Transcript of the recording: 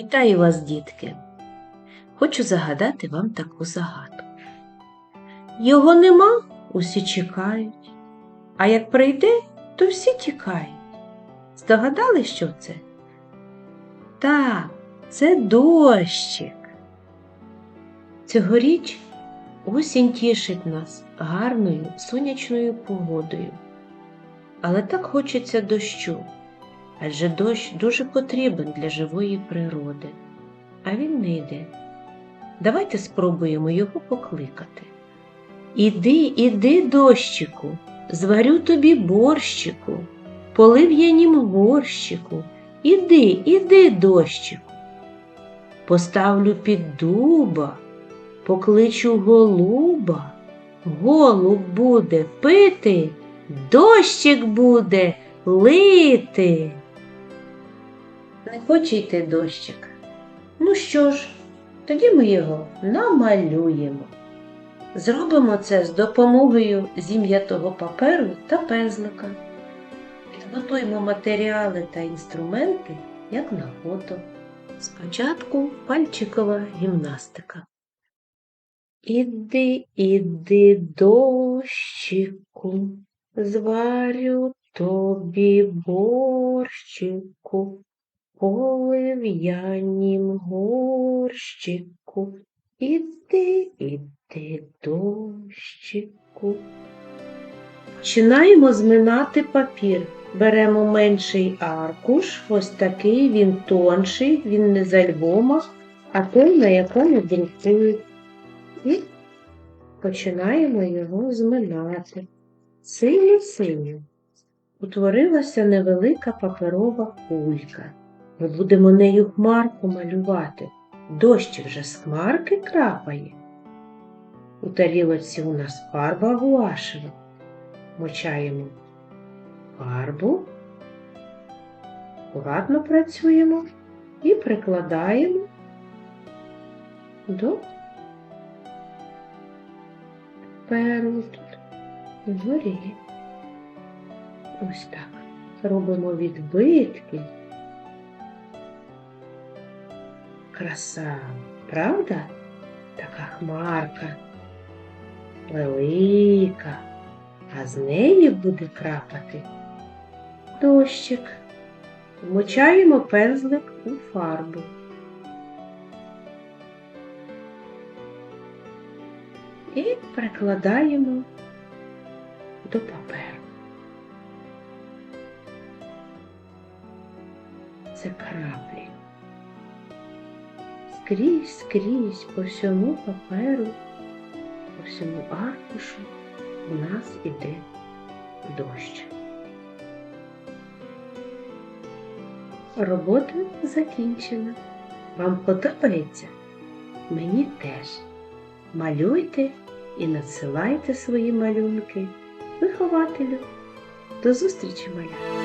Вітаю вас, дітки! Хочу загадати вам таку загадку. Його нема, усі чекають, а як прийде, то всі тікають. Здогадали, що це? Так, це дощик. Цьогоріч осінь тішить нас гарною сонячною погодою. Але так хочеться дощу, адже дощ дуже потрібен для живої природи, а він не йде. Давайте спробуємо його покликати. Іди, іди, дощику, зварю тобі борщику, полив'янім горщику. Іди, іди, дощику. Поставлю під дуба, покличу голуба, голуб буде пити, дощик буде лити. Не хоче йти дощик. Ну що ж, тоді ми його намалюємо. Зробимо це з допомогою зім'ятого паперу та пензлика. Підготуємо матеріали та інструменти, як на фото. Спочатку пальчикова гімнастика. Іди, іди, дощику, зварю тобі борщику, полив'янім горщику. Іди, іди, дощику. Починаємо зминати папір. Беремо менший аркуш, ось такий, він тонший, він не з альбома, а той, на якому друкують. І починаємо його зминати. Синьо-синьо. Утворилася невелика паперова кулька. Ми будемо нею хмарку малювати. Дощ вже з хмарки крапає. У тарілочці у нас фарба гуашева. Мочаємо фарбу, акуратно працюємо і прикладаємо до паперу тут вгорі. Ось так. Робимо відбитки. Краса, правда? Така хмарка, велика, а з неї буде крапати дощик. Вмочаємо пензлик у фарбу. І прикладаємо до паперу. Це краплі. Скрізь, скрізь по всьому паперу, по всьому аркушу у нас іде дощ. Робота закінчена. Вам подобається? Мені теж. Малюйте і надсилайте свої малюнки вихователю. До зустрічі, маля!